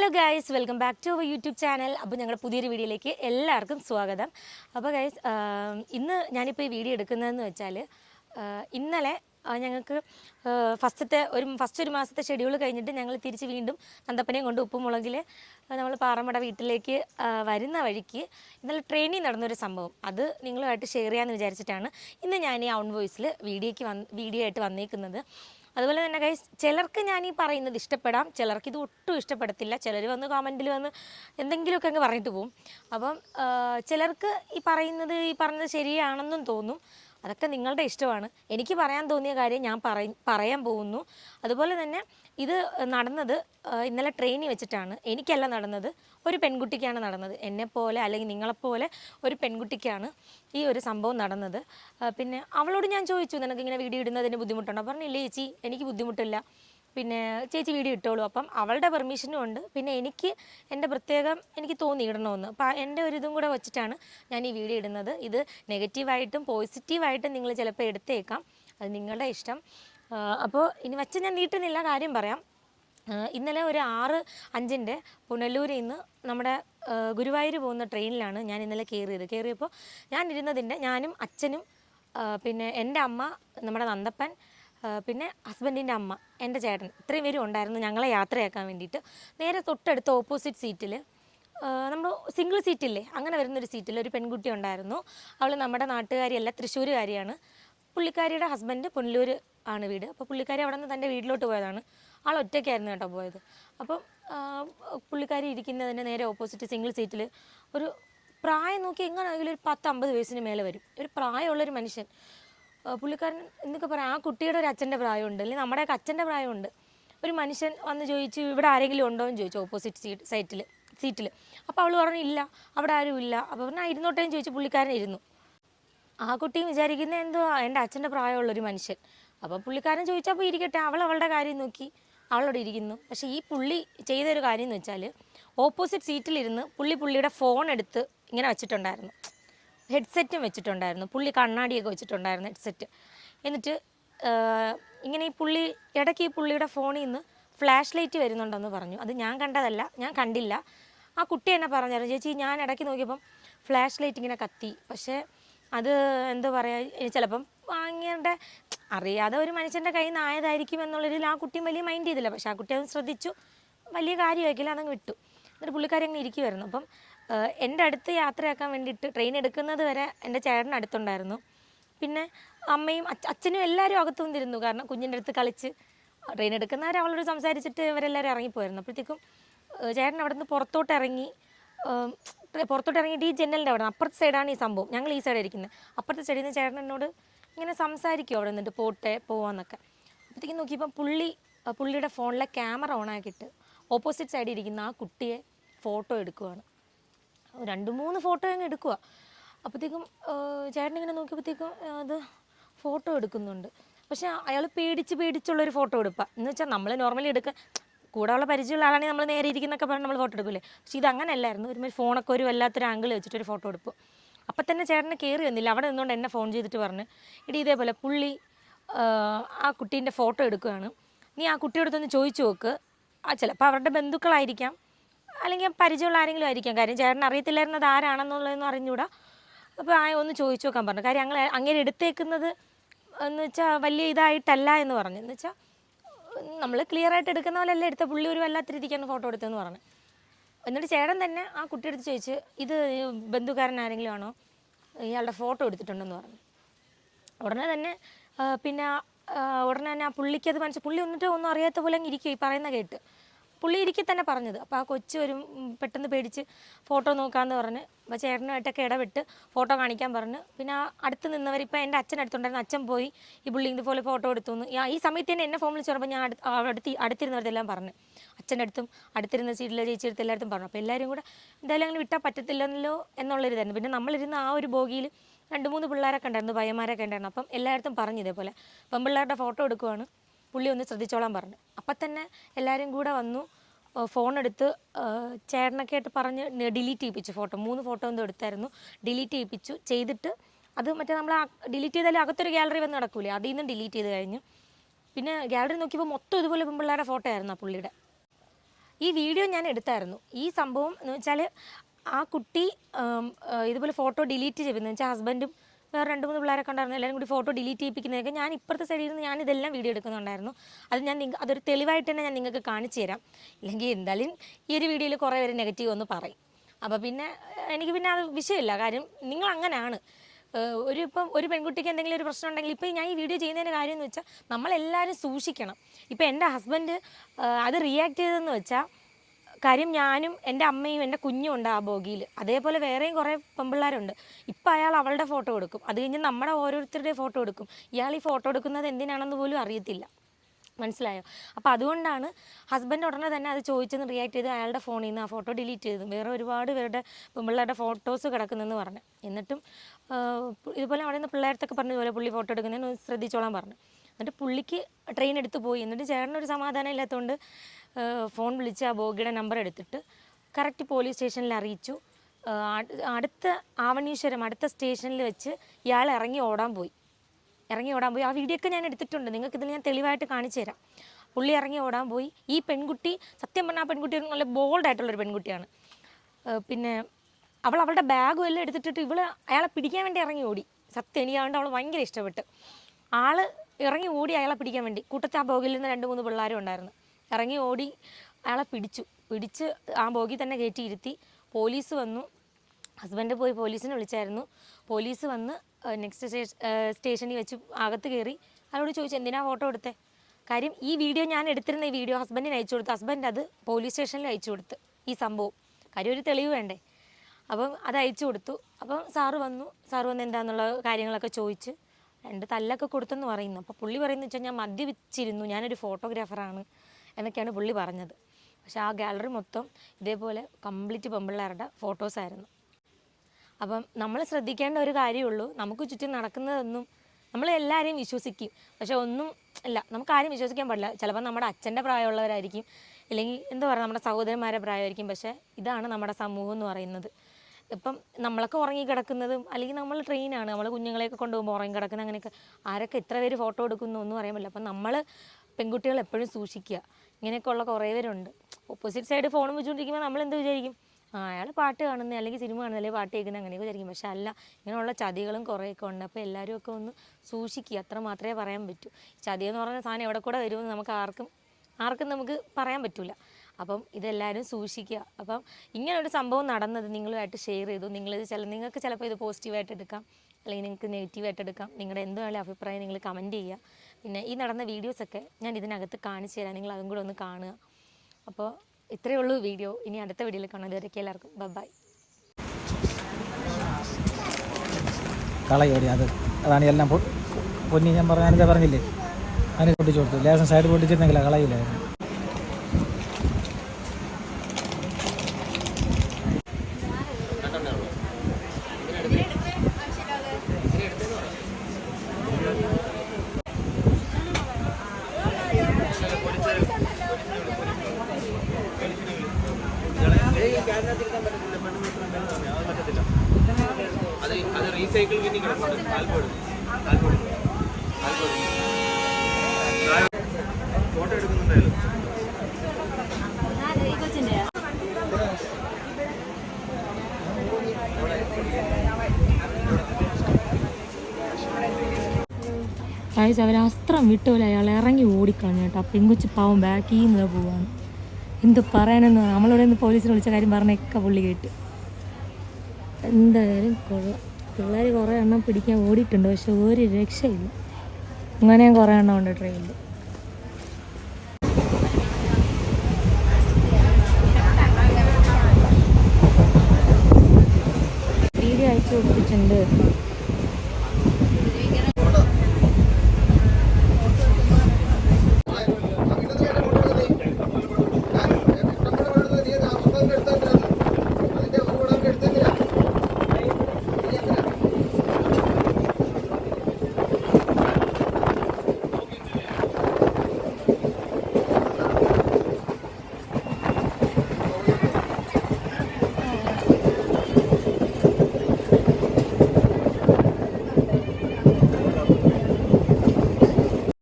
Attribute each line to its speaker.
Speaker 1: Hello guys welcome back to our YouTube channel അപ്പോൾ ഞങ്ങളുടെ പുതിയൊരു വീഡിയോയിലേക്ക് എല്ലാവർക്കും സ്വാഗതം. അപ്പോൾ ഗൈസ് ഇന്ന് ഞാനിപ്പോൾ ഈ വീഡിയോ എടുക്കുന്നതെന്ന് വെച്ചാൽ ഇന്നലെ ഞങ്ങൾക്ക് ഫസ്റ്റത്തെ ഒരു ഫസ്റ്റ് ഒരു മാസത്തെ ഷെഡ്യൂൾ കഴിഞ്ഞിട്ട് ഞങ്ങൾ തിരിച്ച് വീണ്ടും നന്ദപ്പനെയും കൊണ്ട് ഉപ്പുമുളകിൽ നമ്മൾ പാറമട വീട്ടിലേക്ക് വരുന്ന വഴിക്ക് ഇന്നലെ ട്രെയിനിൽ നടന്നൊരു സംഭവം. അത് നിങ്ങളുമായിട്ട് ഷെയർ ചെയ്യാമെന്ന് വിചാരിച്ചിട്ടാണ് ഇന്ന് ഞാൻ ഈ ഔൺ വോയിസിൽ വീഡിയോയ്ക്ക് വന്ന് വീഡിയോ ആയിട്ട് വന്നേക്കുന്നത്. അതുപോലെ തന്നെ ഗൈസ് ചിലർക്ക് ഞാൻ ഈ പറയുന്നത് ഇഷ്ടപ്പെടാം ചിലർക്ക് ഇത് ഒട്ടും ഇഷ്ടപ്പെടത്തില്ല ചിലർ വന്ന് കമന്റിൽ വന്ന് എന്തെങ്കിലുമൊക്കെ അങ്ങ് പറഞ്ഞിട്ട് പോകും അപ്പം ചിലർക്ക് ഈ പറയുന്നത് ഈ പറഞ്ഞത് ശരിയാണെന്നും തോന്നും. അതൊക്കെ നിങ്ങളുടെ ഇഷ്ടമാണ്. എനിക്ക് പറയാൻ തോന്നിയ കാര്യം ഞാൻ പറയ പറയാൻ പോകുന്നു. അതുപോലെ തന്നെ ഇത് നടന്നത് ഇന്നലെ ട്രെയിനിൽ വെച്ചിട്ടാണ്. എനിക്കല്ല നടന്നത്. ഒരു പെൺകുട്ടിക്കാണ് നടന്നത്. എന്നെപ്പോലെ അല്ലെങ്കിൽ നിങ്ങളെപ്പോലെ ഒരു പെൺകുട്ടിക്കാണ് ഈ ഒരു സംഭവം നടന്നത്. പിന്നെ അവളോട് ഞാൻ ചോദിച്ചു നിനക്ക് ഇങ്ങനെ വീഡിയോ ഇടുന്നതിന് ബുദ്ധിമുട്ടുണ്ടോ? പറഞ്ഞില്ലേ ചേച്ചി എനിക്ക് ബുദ്ധിമുട്ടില്ല. പിന്നെ ചേച്ചി വീഡിയോ ഇട്ടോളൂ. അപ്പം അവളുടെ പെർമിഷനും ഉണ്ട്. പിന്നെ എനിക്ക് എന്റെ പ്രത്യേകം എനിക്ക് തോന്നി ഇടണമെന്ന്. അപ്പം എന്റെ ഒരു ഇതും കൂടെ വെച്ചിട്ടാണ് ഞാൻ ഈ വീഡിയോ ഇടുന്നത്. ഇത് നെഗറ്റീവായിട്ടും പോസിറ്റീവായിട്ടും നിങ്ങൾ ചിലപ്പോൾ എടുത്തേക്കാം. അത് നിങ്ങളുടെ ഇഷ്ടം. അപ്പോൾ ഇനി വച്ച് ഞാൻ നീട്ടുന്നില്ല കാര്യം പറയാം. ഇന്നലെ ഒരു ആറ് അഞ്ചിന്റെ പുനലൂരിൽ നിന്ന് നമ്മുടെ ഗുരുവായൂർ പോകുന്ന ട്രെയിനിലാണ് ഞാൻ ഇന്നലെ കയറിയത്. കയറിയപ്പോൾ ഞാൻ ഇരുന്നതിന്റെ ഞാനും അച്ഛനും പിന്നെ എന്റെ അമ്മ നമ്മുടെ നന്ദപ്പൻ പിന്നെ ഹസ്ബൻഡിന്റെ അമ്മ എന്റെ ചേട്ടൻ ഇത്രയും പേരും ഉണ്ടായിരുന്നു ഞങ്ങളെ യാത്രയാക്കാൻ വേണ്ടിയിട്ട്. നേരെ തൊട്ടടുത്ത ഓപ്പോസിറ്റ് സീറ്റിൽ നമ്മൾ സിംഗിൾ സീറ്റില്ലേ അങ്ങനെ വരുന്നൊരു സീറ്റിൽ ഒരു പെൺകുട്ടി ഉണ്ടായിരുന്നു. അവൾ നമ്മുടെ നാട്ടുകാരിയല്ല തൃശ്ശൂരുകാരിയാണ്. പുള്ളിക്കാരിയുടെ ഹസ്ബൻഡ് പുനലൂർ ആണ് വീട്. അപ്പോൾ പുള്ളിക്കാരി അവിടെ നിന്ന് തന്റെ വീട്ടിലോട്ട് പോയതാണ്. ആൾ ഒറ്റയ്ക്കായിരുന്നു കേട്ടോ പോയത്. അപ്പം പുള്ളിക്കാരി ഇരിക്കുന്നതിന്റെ നേരെ ഓപ്പോസിറ്റ് സിംഗിൾ സീറ്റിൽ ഒരു പ്രായം നോക്കി എങ്ങനെയാണെങ്കിലും ഒരു പത്ത് അമ്പത് വയസ്സിന് മേലെ വരും. ഒരു പ്രായമുള്ളൊരു മനുഷ്യൻ. പുള്ളിക്കാരൻ എന്നൊക്കെ പറയാം ആ കുട്ടിയുടെ ഒരു അച്ഛന്റെ പ്രായമുണ്ട് അല്ലെങ്കിൽ നമ്മുടെയൊക്കെ അച്ഛന്റെ പ്രായമുണ്ട്. ഒരു മനുഷ്യൻ വന്ന് ചോദിച്ചു ഇവിടെ ആരെങ്കിലും ഉണ്ടോ? എന്ന് ചോദിച്ചു ഓപ്പോസിറ്റ് സീറ്റ് സൈറ്റിൽ സീറ്റിൽ അപ്പോൾ അവൾ പറഞ്ഞു ഇല്ല അവിടെ ആരും ഇല്ല. അപ്പോൾ പറഞ്ഞാൽ ഇരുന്നോട്ടേന്ന് ചോദിച്ചു പുള്ളിക്കാരൻ ഇരുന്നു. ആ കുട്ടിയും വിചാരിക്കുന്നത് എന്തോ എന്റെ അച്ഛന്റെ പ്രായമുള്ളൊരു മനുഷ്യൻ. അപ്പോൾ പുള്ളിക്കാരൻ ചോദിച്ചപ്പോൾ ഇരിക്കട്ടെ. അവൾ അവളുടെ കാര്യം നോക്കി അവളോട് ഇരിക്കുന്നു. പക്ഷേ ഈ പുള്ളി ചെയ്തൊരു കാര്യം എന്ന് വെച്ചാൽ ഓപ്പോസിറ്റ് സീറ്റിലിരുന്ന് പുള്ളി പുള്ളിയുടെ ഫോൺ എടുത്ത് ഇങ്ങനെ വെച്ചിട്ടുണ്ടായിരുന്നു. ഹെഡ്സെറ്റും വെച്ചിട്ടുണ്ടായിരുന്നു. പുള്ളി കണ്ണാടിയൊക്കെ വെച്ചിട്ടുണ്ടായിരുന്നു ഹെഡ്സെറ്റ്. എന്നിട്ട് ഇങ്ങനെ ഈ പുള്ളി ഇടയ്ക്ക് ഈ പുള്ളിയുടെ ഫോണിൽ നിന്ന് ഫ്ലാഷ് ലൈറ്റ് വരുന്നുണ്ടെന്ന് പറഞ്ഞു. അത് ഞാൻ കണ്ടതല്ല ഞാൻ കണ്ടില്ല. ആ കുട്ടി എന്നെ പറഞ്ഞായിരുന്നു ചേച്ചി ഞാൻ ഇടയ്ക്ക് നോക്കിയപ്പം ഫ്ലാഷ് ലൈറ്റ് ഇങ്ങനെ കത്തി. പക്ഷേ അത് എന്താ പറയുക ചിലപ്പം വാങ്ങിയുടെ അറിയാതെ ഒരു മനുഷ്യന്റെ കയ്യിൽ നിന്ന് ആയതായിരിക്കും എന്നുള്ളതിൽ ആ കുട്ടിയും വലിയ മൈൻഡ് ചെയ്തില്ല. പക്ഷേ ആ കുട്ടി അത് ശ്രദ്ധിച്ചു. വലിയ കാര്യമാക്കില്ല അതങ്ങ് വിട്ടു. എന്നിട്ട് പുള്ളിക്കാരി അങ്ങനെ ഇരിക്കുമായിരുന്നു അപ്പം എന്റെ അടുത്ത് യാത്രയാക്കാൻ വേണ്ടിയിട്ട് ട്രെയിൻ എടുക്കുന്നത് വരെ എന്റെ ചേട്ടൻ അടുത്തുണ്ടായിരുന്നു. പിന്നെ അമ്മയും അച്ഛനും എല്ലാവരും അകത്തു വന്നിരുന്നു കാരണം കുഞ്ഞിന്റെ അടുത്ത് കളിച്ച് ട്രെയിൻ എടുക്കുന്നവർ അവളോട് സംസാരിച്ചിട്ട് ഇവരെല്ലാവരും ഇറങ്ങിപ്പോയിരുന്നു. അപ്പോഴത്തേക്കും ചേട്ടൻ അവിടെ നിന്ന് പുറത്തോട്ട് ഇറങ്ങി പുറത്തോട്ട് ഇറങ്ങിയിട്ട് ഈ ജനലിന്റെ അവിടെ അപ്പുറത്തെ സൈഡാണ് ഈ സംഭവം. ഞങ്ങൾ ഈ സൈഡ് ഇരിക്കുന്നത്. അപ്പുറത്തെ സൈഡിൽ നിന്ന് ചേട്ടൻ എന്നോട് ഇങ്ങനെ സംസാരിക്കും അവിടെ നിന്നിട്ട് പോട്ടെ പോവാന്നൊക്കെ. അപ്പോഴത്തേക്കും നോക്കിയപ്പോൾ പുള്ളി പുള്ളിയുടെ ഫോണിലെ ക്യാമറ ഓൺ ആക്കിയിട്ട് ഓപ്പോസിറ്റ് സൈഡിൽ ഇരിക്കുന്ന ആ കുട്ടിയെ ഫോട്ടോ എടുക്കുവാണ്. രണ്ട് മൂന്ന് ഫോട്ടോ അങ്ങ് എടുക്കുക അപ്പോഴത്തേക്കും ചേട്ടൻ ഇങ്ങനെ നോക്കിയപ്പോഴത്തേക്കും അത് ഫോട്ടോ എടുക്കുന്നുണ്ട്. പക്ഷെ അയാൾ പേടിച്ച് പേടിച്ചുള്ളൊരു ഫോട്ടോ എടുക്കുക എന്ന് വെച്ചാൽ നമ്മൾ നോർമലി എടുക്കുക കൂടെ ഉള്ള പരിചയമുള്ള ആളാണെങ്കിൽ നമ്മൾ നേരെ ഇരിക്കുന്നൊക്കെ പറഞ്ഞ് നമ്മൾ ഫോട്ടോ എടുക്കില്ലേ? പക്ഷെ ഇത് അങ്ങനെയല്ലായിരുന്നു ഒരുമാതിരി ഫോണൊക്കെ ഒരു വല്ലാത്തൊരു ആംഗിൾ വെച്ചിട്ടൊരു ഫോട്ടോ എടുപ്പ്. അപ്പം തന്നെ ചേട്ടന് കയറി വന്നില്ല. അവിടെ നിന്നുകൊണ്ട് എന്നെ ഫോൺ ചെയ്തിട്ട് പറഞ്ഞ് ഇടി ഇതേപോലെ പുള്ളി ആ കുട്ടീന്റെ ഫോട്ടോ എടുക്കുകയാണ് നീ ആ കുട്ടിയോടത്തൊന്ന് ചോദിച്ചു നോക്ക്. ആ ചിലപ്പോൾ അവരുടെ ബന്ധുക്കളായിരിക്കാം. അല്ലെങ്കിൽ പരിചയമുള്ള ആരെങ്കിലും ആയിരിക്കാം. കാര്യം ചേട്ടൻ അറിയത്തില്ലായിരുന്നത് ആരാണെന്നുള്ളതെന്ന് അറിഞ്ഞുകൂടാ. അപ്പോൾ ആ ഒന്ന് ചോദിച്ചു നോക്കാൻ പറഞ്ഞു. കാര്യം ഞങ്ങൾ അങ്ങനെ എടുത്തേക്കുന്നത് എന്ന് വെച്ചാൽ വലിയ ഇതായിട്ടല്ല എന്ന് പറഞ്ഞു. എന്ന് വെച്ചാൽ നമ്മൾ ക്ലിയർ ആയിട്ട് എടുക്കുന്ന പോലെയല്ല എടുത്ത പുള്ളി ഒരു വല്ലാത്ത രീതിക്കാണ് ഫോട്ടോ എടുത്തതെന്ന് പറഞ്ഞു. എന്നിട്ട് ചേട്ടൻ തന്നെ ആ കുട്ടി കുട്ടിയെടുത്ത് ചോദിച്ച് ഇത് ബന്ധുക്കാരൻ ആരെങ്കിലും ആണോ? ഇയാളുടെ ഫോട്ടോ എടുത്തിട്ടുണ്ടെന്ന് പറഞ്ഞു. ഉടനെ തന്നെ പിന്നെ ഉടനെ തന്നെ ആ പുള്ളിക്ക് അത് മനസ്സിൽ പുള്ളി എന്നിട്ട് ഒന്നും അറിയാത്ത പോലെ അങ്ങ് ഇരിക്കും ഈ പറയുന്ന കേട്ട്. പുള്ളി ഇരിക്കി തന്നെ പറഞ്ഞത്. അപ്പോൾ ആ കൊച്ചു വരും പെട്ടെന്ന് പേടിച്ച് ഫോട്ടോ നോക്കാമെന്ന് പറഞ്ഞ് അപ്പോൾ ചേട്ടനുമായിട്ടൊക്കെ ഇടപെട്ട് ഫോട്ടോ കാണിക്കാൻ പറഞ്ഞ്. പിന്നെ ആ അടുത്ത് നിന്നവർ ഇപ്പോൾ എന്റെ അച്ഛൻ അടുത്തുണ്ടായിരുന്നു. അച്ഛൻ പോയി ഈ പുള്ളി ഇതുപോലെ ഫോട്ടോ എടുത്തു എന്ന്. ഈ- സമയത്ത് തന്നെ എന്നെ ഫോൺ വിളിച്ച് പറഞ്ഞപ്പോൾ ഞാൻ അടുത്ത് അടുത്തിരുന്നവരെല്ലാം പറഞ്ഞു. അച്ഛന്റെ അടുത്തും അടുത്തിരുന്ന സീറ്റിലെ ചേച്ചി അടുത്ത് എല്ലായിടത്തും പറഞ്ഞു. അപ്പോൾ എല്ലാവരും കൂടെ എന്തായാലും അങ്ങനെ വിട്ടാൽ പറ്റത്തില്ലല്ലോ എന്നുള്ളൊരിതായിരുന്നു. പിന്നെ നമ്മളിരുന്ന ആ ഒരു ബോഗിയിൽ രണ്ട് മൂന്ന് പിള്ളേരൊക്കെ ഉണ്ടായിരുന്നു പയ്യന്മാരൊക്കെ ഉണ്ടായിരുന്നു. അപ്പം എല്ലായിടത്തും പറഞ്ഞു ഇതേപോലെ. പെൺപിള്ളേരുടെ ഫോട്ടോ എടുക്കുവാണ്. പുള്ളി ഒന്ന് ശ്രദ്ധിച്ചോളാൻ പറഞ്ഞു. അപ്പം തന്നെ എല്ലാവരും കൂടെ വന്നു ഫോൺ എടുത്ത് ചേട്ടനൊക്കെ ആയിട്ട് പറഞ്ഞ് ഡിലീറ്റ് ചെയ്യിപ്പിച്ചു ഫോട്ടോ മൂന്ന് ഫോട്ടോ എന്തോ എടുത്തായിരുന്നു. ഡിലീറ്റ് ചെയ്യിപ്പിച്ചു. ചെയ്തിട്ട് അത് മറ്റേ നമ്മൾ ഡിലീറ്റ് ചെയ്താലും അകത്തൊരു ഗാലറി വന്ന് നടക്കൂലേ? അതിൽ നിന്നും ഡിലീറ്റ് ചെയ്ത് കഴിഞ്ഞു. പിന്നെ ഗാലറി നോക്കിയപ്പോൾ മൊത്തം ഇതുപോലെ പെൺപിള്ളേരുടെ ഫോട്ടോ ആയിരുന്നു ആ പുള്ളിയുടെ. ഈ വീഡിയോ ഞാൻ എടുത്തായിരുന്നു. ഈ സംഭവം എന്ന് വെച്ചാൽ ആ കുട്ടി ഇതുപോലെ ഫോട്ടോ ഡിലീറ്റ് ചെയ്യുന്നത് വെച്ചാൽ ഹസ്ബൻഡും വേറെ രണ്ട് മൂന്ന് പിള്ളേരെ കണ്ടായിരുന്നു. എല്ലാവരും കൂടി ഫോട്ടോ ഡിലീറ്റ് ചെയ്യിപ്പിക്കുന്നതൊക്കെ ഞാൻ ഇപ്പുറത്തെ സൈഡിൽ നിന്ന് ഞാൻ ഇതെല്ലാം വീഡിയോ എടുക്കുന്നുണ്ടായിരുന്നു. അത് ഞാൻ നിങ്ങൾ അതൊരു തെളിവായിട്ട് തന്നെ ഞാൻ നിങ്ങൾക്ക് കാണിച്ചു തരാം. ഇല്ലെങ്കിൽ എന്തായാലും ഈ ഒരു വീഡിയോയിൽ കുറേ പേര് നെഗറ്റീവ് ഒന്ന് പറയും. അപ്പോൾ പിന്നെ എനിക്ക് പിന്നെ അത് വിഷയമില്ല. കാര്യം നിങ്ങൾ അങ്ങനെയാണ് ഒരു ഇപ്പം ഒരു പെൺകുട്ടിക്ക് എന്തെങ്കിലും ഒരു പ്രശ്നം ഉണ്ടെങ്കിൽ ഇപ്പോൾ ഞാൻ ഈ വീഡിയോ ചെയ്യുന്നതിന്റെ കാര്യം എന്ന് വെച്ചാൽ നമ്മളെല്ലാവരും സൂക്ഷിക്കണം. ഇപ്പോൾ എന്റെ ഹസ്ബൻഡ് അത് റിയാക്ട് ചെയ്തതെന്ന് വെച്ചാൽ കാര്യം ഞാനും എന്റെ അമ്മയും എന്റെ കുഞ്ഞും ഉണ്ട് ആ ബോഗിയിൽ. അതേപോലെ വേറെയും കുറേ പെമ്പിള്ളേരുണ്ട്. ഇപ്പം അയാൾ അവളുടെ ഫോട്ടോ എടുക്കും. അത് കഴിഞ്ഞ് നമ്മുടെ ഓരോരുത്തരുടെയും ഫോട്ടോ എടുക്കും. ഇയാൾ ഈ ഫോട്ടോ എടുക്കുന്നത് എന്തിനാണെന്ന് പോലും അറിയത്തില്ല. മനസ്സിലായോ? അപ്പോൾ അതുകൊണ്ടാണ് ഹസ്ബൻഡ് ഉടനെ തന്നെ അത് ചോദിച്ചെന്ന് റിയാക്ട് ചെയ്ത് അയാളുടെ ഫോണിൽ നിന്ന് ആ ഫോട്ടോ ഡിലീറ്റ് ചെയ്തു വേറെ ഒരുപാട് പേരുടെ പെമ്പിള്ളേരുടെ ഫോട്ടോസ് കിടക്കുന്നെന്ന് പറഞ്ഞു. എന്നിട്ടും ഇതുപോലെ അവിടെ നിന്ന് പിള്ളേരത്തൊക്കെ പറഞ്ഞതുപോലെ പോലെ പുള്ളി ഫോട്ടോ എടുക്കുന്നതിന് ശ്രദ്ധിച്ചോളാൻ പറഞ്ഞു. എന്നിട്ട് പുള്ളിക്ക് ട്രെയിൻ എടുത്ത് പോയി. എന്നിട്ട് ചേട്ടനൊരു സമാധാനം ഇല്ലാത്തതുകൊണ്ട് ഫോൺ വിളിച്ച് ആ ബോഗിയുടെ നമ്പർ എടുത്തിട്ട് കറക്റ്റ് പോലീസ് സ്റ്റേഷനിൽ അറിയിച്ചു. അടുത്ത ആവണീശ്വരം അടുത്ത സ്റ്റേഷനിൽ വെച്ച് ഇയാൾ ഇറങ്ങി ഓടാൻ പോയി. ഇറങ്ങി ഓടാൻ പോയി. ആ വീഡിയോ ഒക്കെ ഞാൻ എടുത്തിട്ടുണ്ട്. നിങ്ങൾക്ക് ഇതിൽ ഞാൻ തെളിവായിട്ട് കാണിച്ചു തരാം. പുള്ളി ഇറങ്ങി ഓടാൻ പോയി. ഈ പെൺകുട്ടി സത്യം പറഞ്ഞാൽ ആ പെൺകുട്ടി നല്ല ബോൾഡായിട്ടുള്ളൊരു പെൺകുട്ടിയാണ്. പിന്നെ അവൾ അവളുടെ ബാഗും എല്ലാം എടുത്തിട്ടിട്ട് ഇവൾ അയാളെ പിടിക്കാൻ വേണ്ടി ഇറങ്ങി ഓടി. സത്യം എനിക്ക് അവൾ ഭയങ്കര ഇഷ്ടപ്പെട്ട്. ആൾ ഇറങ്ങി ഓടി അയാളെ പിടിക്കാൻ വേണ്ടി. കൂട്ടത്തെ ആ ബോഗിൽ നിന്ന് രണ്ട് മൂന്ന് പിള്ളേരും ഉണ്ടായിരുന്നു. ഇറങ്ങി ഓടി അയാളെ പിടിച്ചു. പിടിച്ച് ആ ബോഗി തന്നെ കയറ്റി ഇരുത്തി. പോലീസ് വന്നു. ഹസ്ബൻഡ് പോയി പോലീസിനെ വിളിച്ചായിരുന്നു. പോലീസ് വന്ന് നെക്സ്റ്റ് സ്റ്റേഷനിൽ വെച്ച് അകത്ത് കയറി. അയാളോട് ചോദിച്ചു എന്തിനാ ഫോട്ടോ എടുത്തേ? കാര്യം ഈ വീഡിയോ ഞാൻ എടുത്തിരുന്ന ഈ വീഡിയോ ഹസ്ബൻഡിന് അയച്ചു കൊടുത്തു. ഹസ്ബൻഡ് അത് പോലീസ് സ്റ്റേഷനിൽ അയച്ചു കൊടുത്ത് ഈ സംഭവം. കാര്യം ഒരു തെളിവ് വേണ്ടേ? അപ്പം അത് അയച്ചു കൊടുത്തു. അപ്പം സാറ് വന്നു. സാറ് വന്ന് എന്താണെന്നുള്ള കാര്യങ്ങളൊക്കെ ചോദിച്ച് രണ്ട് തല്ലൊക്കെ കൊടുത്തെന്ന് പറയുന്നു. അപ്പോൾ പുള്ളി പറയുന്നത് വെച്ചാൽ ഞാൻ മദ്യപിച്ചിരുന്നു. ഞാനൊരു ഫോട്ടോഗ്രാഫറാണ് എന്നൊക്കെയാണ് പുള്ളി പറഞ്ഞത്. പക്ഷേ ആ ഗാലറി മൊത്തം ഇതേപോലെ കംപ്ലീറ്റ് പെമ്പിള്ളേരുടെ ഫോട്ടോസായിരുന്നു. അപ്പം നമ്മൾ ശ്രദ്ധിക്കേണ്ട ഒരു കാര്യമുള്ളൂ. നമുക്ക് ചുറ്റും നടക്കുന്നതൊന്നും നമ്മൾ എല്ലാവരെയും വിശ്വസിക്കും. പക്ഷെ ഒന്നും അല്ല നമുക്ക് ആരും വിശ്വസിക്കാൻ പാടില്ല. ചിലപ്പോൾ നമ്മുടെ അച്ഛന്റെ പ്രായമുള്ളവരായിരിക്കും. അല്ലെങ്കിൽ എന്താ പറയുക നമ്മുടെ സഹോദരന്മാരുടെ പ്രായമായിരിക്കും. പക്ഷേ ഇതാണ് നമ്മുടെ സമൂഹം എന്ന് പറയുന്നത്. ഇപ്പം നമ്മളൊക്കെ ഉറങ്ങി കിടക്കുന്നതും അല്ലെങ്കിൽ നമ്മൾ ട്രെയിനാണ് നമ്മൾ കുഞ്ഞുങ്ങളെയൊക്കെ കൊണ്ടുപോകുമ്പോൾ ഉറങ്ങി കിടക്കുന്ന അങ്ങനെയൊക്കെ ആരൊക്കെ എത്ര പേര് ഫോട്ടോ എടുക്കുന്നു ഒന്നും അറിയാൻ പറ്റില്ല. അപ്പം നമ്മൾ പെൺകുട്ടികൾ എപ്പോഴും സൂക്ഷിക്കുക. ഇങ്ങനെയൊക്കെ ഉള്ള കുറേ പേരുണ്ട്. ഓപ്പോസിറ്റ് സൈഡ് ഫോണും വെച്ചുകൊണ്ടിരിക്കുമ്പോൾ നമ്മൾ എന്ത് വിചാരിക്കും? അയാൾ പാട്ട് കാണുന്നത് അല്ലെങ്കിൽ സിനിമ കാണുന്നത് അല്ലെങ്കിൽ പാട്ട് കേൾക്കുന്നത് അങ്ങനെയൊക്കെ വിചാരിക്കും. പക്ഷെ അല്ല ഇങ്ങനെയുള്ള ചതികളും കുറേയൊക്കെ ഉണ്ട്. അപ്പോൾ എല്ലാവരും ഒക്കെ ഒന്ന് സൂക്ഷിക്കുക. അത്ര മാത്രമേ പറയാൻ പറ്റൂ. ചതി എന്ന് പറയുന്ന സാധനം എവിടെ കൂടെ വരുമെന്ന് നമുക്ക് ആർക്കും ആർക്കും നമുക്ക് പറയാൻ പറ്റില്ല അപ്പം ഇതെല്ലാവരും സൂക്ഷിക്കുക. അപ്പം ഇങ്ങനെ ഒരു സംഭവം നടന്നത് നിങ്ങളുമായിട്ട് ഷെയർ ചെയ്തു. നിങ്ങളിത് ചില നിങ്ങൾക്ക് ചിലപ്പോൾ ഇത് പോസിറ്റീവായിട്ട് എടുക്കാം. അല്ലെങ്കിൽ നിങ്ങൾക്ക് നെഗറ്റീവായിട്ട് എടുക്കാം. നിങ്ങളുടെ എന്ത് അഭിപ്രായം നിങ്ങൾ കമന്റ് ചെയ്യുക. പിന്നെ ഈ നടന്ന വീഡിയോസൊക്കെ ഞാൻ ഇതിനകത്ത് കാണിച്ചു തരാം. നിങ്ങൾ അതും കൂടെ ഒന്ന് കാണുക. അപ്പോൾ ഇത്രയേ ഉള്ളൂ വീഡിയോ ഇനി അടുത്ത വീഡിയോയിൽ കാണാം. ഇതുവരെയൊക്കെ എല്ലാവർക്കും ബൈ
Speaker 2: കളയോടി അത് അതാണ് എല്ലാം പൊന്നി ഞാൻ പറഞ്ഞാൽ പറഞ്ഞില്ലേ? അതിനെ പൊട്ടിച്ചു കൊടുത്തു. ലേശം സൈഡ് പൊട്ടിച്ചിരുന്നെങ്കിലാണ് കളയില്ലായിരുന്നു
Speaker 3: ഫോട്ടോ എടുക്കുന്നുണ്ടായാലും
Speaker 1: അവർ അസ്ത്രം വിട്ടുപോലെ അയാൾ ഇറങ്ങി ഓടിക്കളഞ്ഞു കേട്ടോ. പെങ്കുച്ചി പാവം ബാക്കിൽ നിന്ന് പോവാണ്. എന്ത് പറയാനെന്ന് നമ്മളിവിടെ നിന്ന് പോലീസിനെ വിളിച്ച കാര്യം പറഞ്ഞൊക്കെ പുള്ളി കേട്ട്. എന്തായാലും കൊള്ളാം. പിള്ളേർ കുറേ എണ്ണം പിടിക്കാൻ ഓടിയിട്ടുണ്ട് പക്ഷെ ഒരു രക്ഷയില്ല. അങ്ങനെയും കുറേ എണ്ണം ഉണ്ട് ട്രെയിനിൽ വീഡിയോ അയച്ചു കൊടുത്തിട്ടുണ്ട്.